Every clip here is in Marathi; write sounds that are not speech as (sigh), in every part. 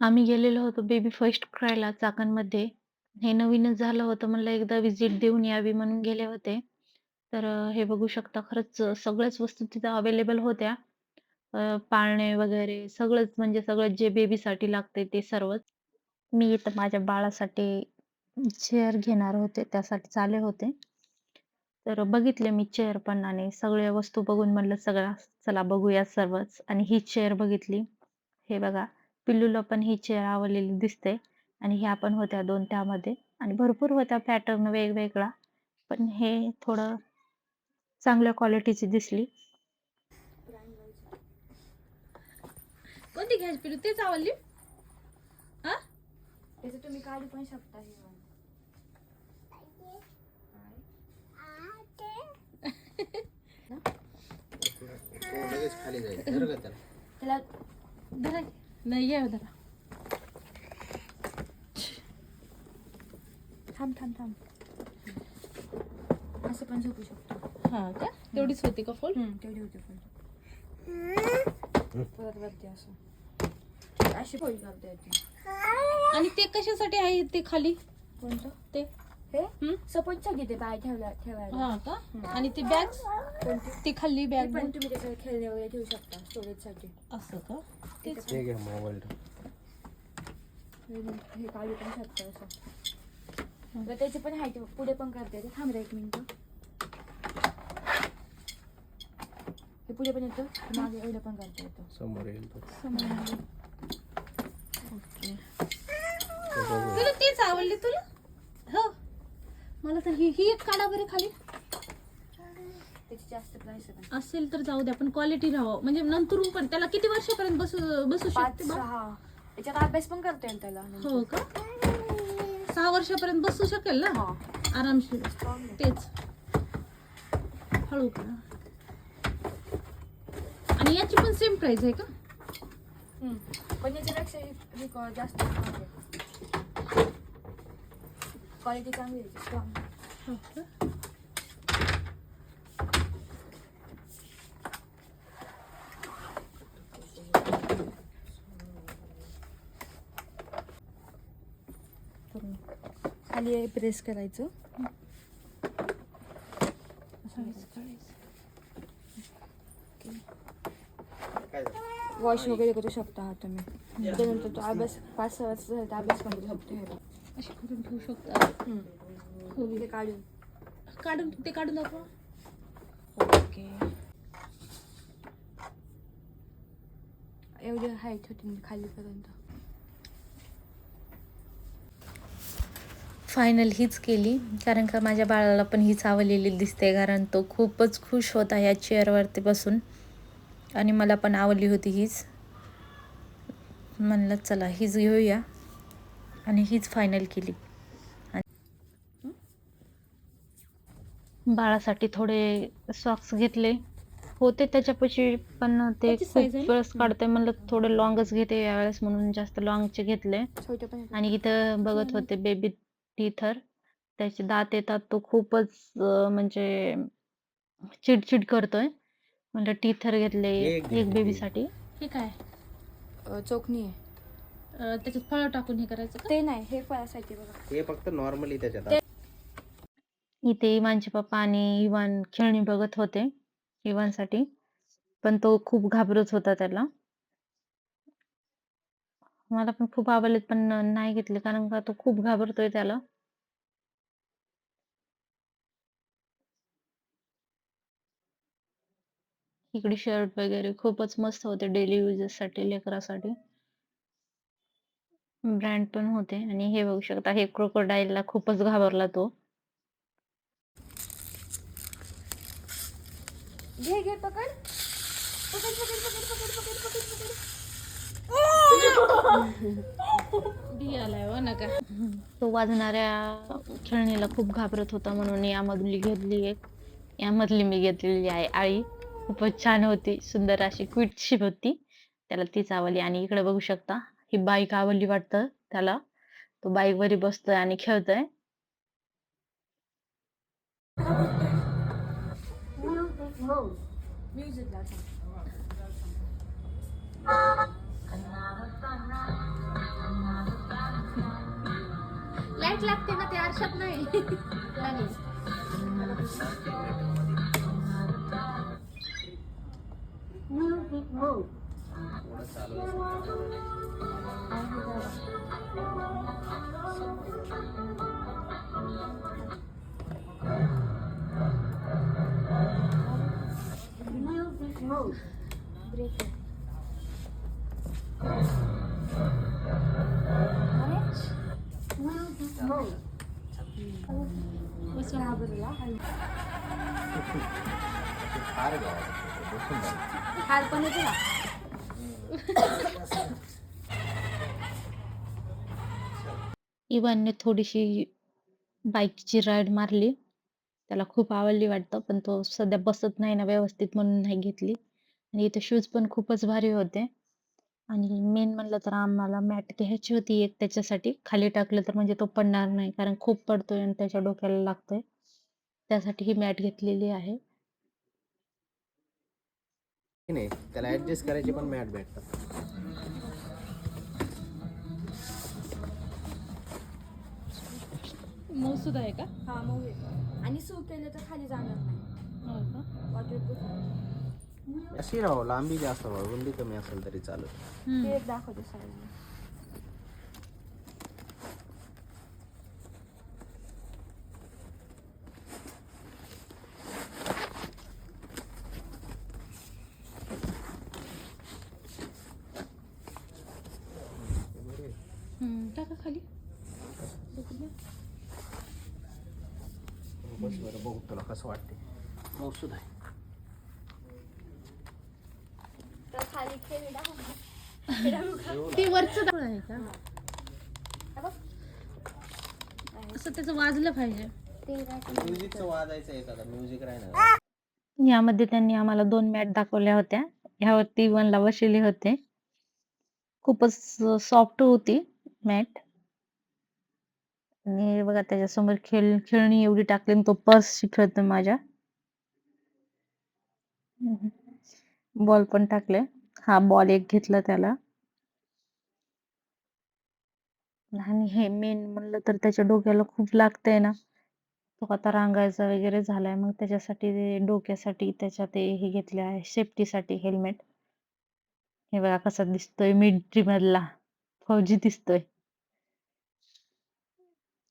आम्ही गेलेलो होतो बेबी फर्स्ट क्रायला चाकणमध्ये. हे नवीनच झालं होतं. म्हणलं एकदा व्हिजिट देऊन यावी म्हणून गेले होते. तर हे बघू शकता खरंच सगळ्याच वस्तू तिथं अवेलेबल होत्या. पाळणे वगैरे सगळंच म्हणजे सगळं जे बेबीसाठी लागते ते सर्वच. मी इथं माझ्या बाळासाठी चेअर घेणार होते. त्यासाठी चाले होते. तर बघितले मी चेअर पण आणि सगळ्या वस्तू बघून म्हणलं सगळ्या चला बघूया सर्वच आणि ही चेअर बघितली. हे बघा पिल्लूला पण ही चेअर आवडलेली दिसते आणि ह्या पण होत्या 2 त्यामध्ये. आणि भरपूर होत्या पॅटर्न वेगवेगळा. पण हे थोडं चांगल्या क्वालिटीची दिसली. कोणती घ्यायची पिलू तेच आवडली? हा? त्याचं तुम्ही काढू पण शकता हे वालं. तो (laughs) लगेच खाली जाईल. धर गं त्याला? त्याला धरा नाही घ्या धरा थांब थांब थांब असं पण झोपू शकतो हा का तेवढीच होती का फुल तेवढी होते परत वरती असं अशी फोल्ड करता येते आणि ते कशासाठी आहे ते खाली कोणतं ते हे हम्म? सपोर्टसाठी ते पाय ठेवला ठेवायला. हा का? आणि ते बॅग ती खाली ते बॅग पण तुम्ही त्याच्यावर खेळणे वगैरे ठेवू शकता स्टोरेजसाठी असं का? तेच. हे घ्या मोबाईल हे काढू पण शकता असं. तर त्याची पण हाईट पुढे पण करता येते थांब रे एक मिनिट. हे पुढे पण येतं मागे एवढं पण करता येतं. समोर येईल तो. ओके तो बघू. तुला तेच आवडली तुला? मला तर ही ही एक काढा बरं खाली. त्याची जास्त प्राइस आहे पण. असेल तर जाऊ द्या पण क्वालिटी राहावं. म्हणजे नंतरून पण त्याला किती वर्षापर्यंत बसू बसू पाच शकते बा? सहा. याच्यात अभ्यास पण करता येईल त्याला. हो का? सहा वर्षापर्यंत बसू शकेल ना? हा. आरामशीर. तेच. हळू करा. आणि याची पण सेम प्राइस आहे का? हम्म. पण याच्यापेक्षा ही- ही को- जास्त क्वालिटी चांगली आहे स्ट्रॉंग हो खाली प्रेस करायचं काय झालं? वॉश वगैरे करू शकता हा तुम्ही. त्यानंतर तो अभ्यास पाच सहा वर्ष झाले तर अभ्यास पण करू शकतो हे. अशी करून ठेवू शकता? हे काढून. काढून ते काढून दाखवा ओके. एवढी हाईट होती खालीपर्यंत. फायनल हीच केली कारण का माझ्या बाळाला पण हीच आवडलेली दिसते कारण तो खूपच खुश होता ह्या चेअरवरती बसून. आणि मला पण आवडली होती हीच. म्हणलं चला हीच घेऊया. आणि हीच फायनल केली. बाळासाठी थोडे सॉक्स घेतले. होते त्याच्यापाशी पण ते खूप? वेळेस काढते म्हणलं थोडे लॉंगच घेते यावेळेस म्हणून जास्त लॉंगचे घेतले. आणि इथं बघत होते बेबी टीथर त्याचे दात येतात तो खूपच म्हणजे चिडचिड करतोय. म्हणलं टीथर घेतले एक एक एक. बेबीसाठी हे काय? अं, चोखणी आहे. अं, त्याच्यात फळं टाकून हे करायचं का? ते नाही हे फळासाठी बघा. हे फक्त नॉर्मली त्याच्यात इथे इवानचे पप्पा आणि इवान खेळणी बघत होते इवानसाठी. पण तो खूप घाबरत होता त्याला. मला पण खूप आवडलेत पण नाही घेतले कारण का तो खूप घाबरतोय त्याला. इकडे शर्ट वगैरे खूपच मस्त होते डेली युजेस साठी लेकरासाठी. ब्रँड पण होते आणि हे बघू शकता हे crocodile ला खूपच घाबरला तो. घे घे पकड. पकड पकड पकड पकड पकड पकड पकड. (laughs) बी आलाय नका. तो वाजणाऱ्या खेळणीला खूप घाबरत होता म्हणून यामधली घेतली एक. यामधली मी घेतलेली आहे आळी खूपच छान होती सुंदर अशी क्विटशिप होती. त्याला तीच आवडली आणि इकडे बघू शकता ही बाईक आवडली वाटतं त्याला. तो बाईक वरी बसतोय आणि खेळतोय. लाइट लागते ना ते आरशात नाही. (laughs) लागली. थोडं चालू आहे. ब्रेक फार गावात बसून जायचं. हाल पण येते ना इवानने थोडीशी बाईकची राईड मारली. त्याला खूप आवडली वाटतं, पण तो सध्या बसत नाही ना व्यवस्थित म्हणून नाही घेतली. आणि इथे शूज पण खूपच भारी होते. आणि मेन म्हणलं तर आम्हाला मॅट घ्यायची होती एक त्याच्यासाठी. खाली टाकलं तर म्हणजे तो पडणार नाही, कारण खूप पडतोय आणि त्याच्या डोक्याला लागतोय. त्यासाठी ही मॅट घेतलेली आहे. नाही? त्याला ऍडजस्ट करायचे पण मॅट भेटतात. मऊ सुद्धा आहे का? हा मऊ आहे. आणि सू केले तर खाली जाणार नाही. हो का? वॉटरप्रूफ अशी राहो लांबी जास्त राहो रुंदी कमी असेल तरी चालेल ते एक दाखवते सगळ्यांना हम्म, टाका खाली बस बरं बघू तुला कसं वाटते. मौसूद आहे. तर खाली खेळी दाखव ते वरचं दाखवलं आहे का? हे बघ. असं त्याचं वाजलं पाहिजे. ते काय म्युझिकचं वाजायचं आहे एखादा म्युझिक राहणार यामध्ये त्यांनी आम्हाला दोन मॅट दाखवल्या होत्या. ह्यावरती इव्हनला बसलेले होते. खूपच सॉफ्ट होती मॅट. आणि बघा त्याच्यासमोर खेळ खेळणी एवढी टाकली तो पर्स खेळतोय माझ्या. बॉल पण टाकले. हा बॉल एक घेतला त्याला. आणि हे मेन म्हणलं तर त्याच्या डोक्याला खूप लागतंय ना. तो आता रांगायचा वगैरे झालाय. मग त्याच्यासाठी डोक्यासाठी त्याच्या ते हे घेतले आहे सेफ्टीसाठी हेल्मेट. हे बघा कसा दिसतोय मिलिटरी मधला. फौजी दिसतोय.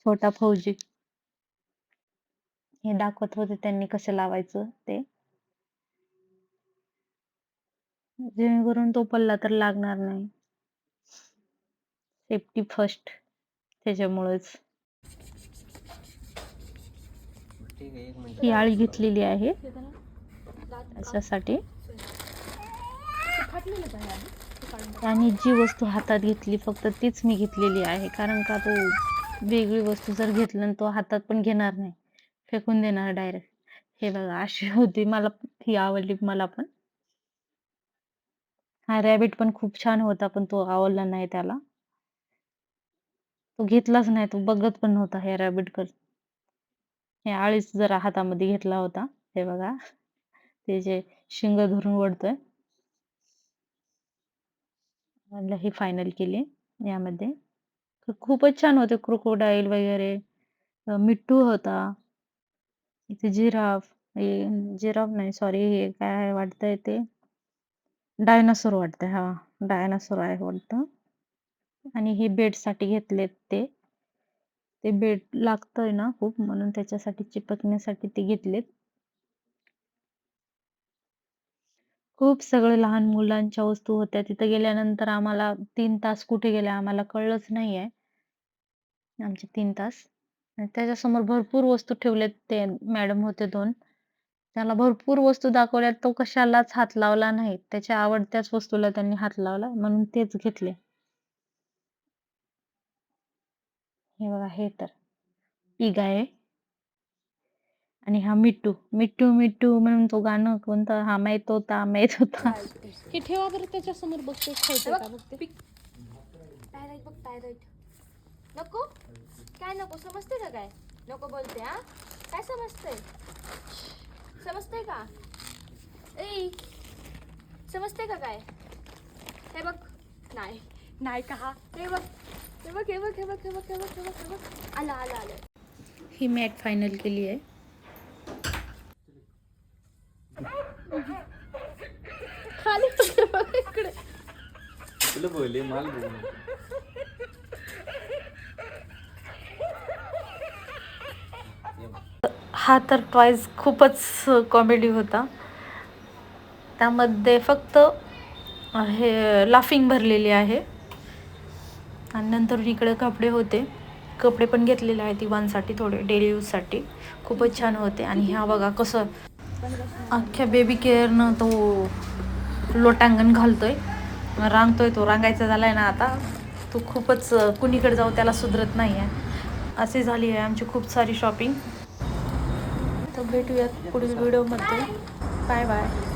छोटा फौजी. हे दाखवत होते त्यांनी कसं लावायचं ते. जेणेकरून तो पल्ला तर लागणार नाही. सेफ्टी फर्स्ट त्याच्यामुळेच. ही आळी घेतलेली आहे त्याच्यासाठी आणि जी वस्तू हातात घेतली फक्त तीच मी घेतलेली आहे. कारण का तो वेगळी वस्तू जर घेतलं तो हातात पण घेणार नाही. फेकून देणार डायरेक्ट. हे बघा अशी (laughs) होती. मला ही आवडली मला पण. हा रॅबिट पण खूप छान होता, पण तो आवडला नाही त्याला. तो घेतलाच नाही. तो बघत पण नव्हता रॅबिट कर हे आळीच जरा हातामध्ये घेतला होता. हे बघा. ते जे शिंग धरून ओढतोय. म्हणलं ही फायनल केली यामध्ये. खूपच छान होते क्रोकोडाईल वगैरे. अ, मिट्टू होता. इथे जिराफ हे जिराफ नाही सॉरी हे काय आहे वाटतंय ते डायनासोर वाटतंय. हां, डायनासोर आहे वाटतं. आणि हे बेडसाठी घेतलेत ते. ते बेड लागतंय ना खूप म्हणून त्याच्यासाठी चिपकण्यासाठी ते घेतलेत. खूप सगळे लहान मुलांच्या वस्तू होत्या. तिथे गेल्यानंतर आम्हाला 3 तास कुठे गेले आम्हाला कळलंच नाहीये. आमचे 3 तास. आणि त्याच्यासमोर भरपूर वस्तू ठेवल्यात ते मॅडम होते 2. त्याला भरपूर वस्तू दाखवल्यात. तो कशालाच हात लावला नाही. त्याच्या आवडत्याच वस्तूला त्यांनी हात लावला म्हणून तेच घेतले. हे बघा हे तर. पिग आहे. आणि हा मिट्टू. मिट्टू, मिट्टू म्हणून तो गाणं कोणतं? हा माहीत होता, माहीत होता. हे ठेवा बरं त्याच्यासमोर बघते बघते नको? काय नको? समजते का काय? नको बोलते हा? काय समजतंय? समजतंय का? ए समजते का काय? हे बघ. नाही नाही का हा? हे बघ. हे बघ हे बघ हे बघ हे बघ हे बघ हे बघ हे बघ. आलं आलं आलं. ही मॅट फायनल केली आहे. खाली बोलले माल हा तर टॉयज खूपच कॉमेडी होता. त्यामध्ये फक्त हे लाफिंग भरलेली आहे. आणि नंतर इकडे कपडे होते. कपडे पण घेतलेले आहेत इवांसाठी थोडे डेली यूजसाठी खूपच छान होते. आणि ह्या बघा कसं अख्ख्या बेबी केअरनं तो लोटांगण घालतोय. रांगतोय तो रांगायचा झालाय ना आता. तो खूपच कुणीकडे जाऊ त्याला सुधरत नाही आहे अशी झाली आहे आमची खूप सारी शॉपिंग तर भेटूयात पुढील व्हिडिओमध्ये. Bye bye.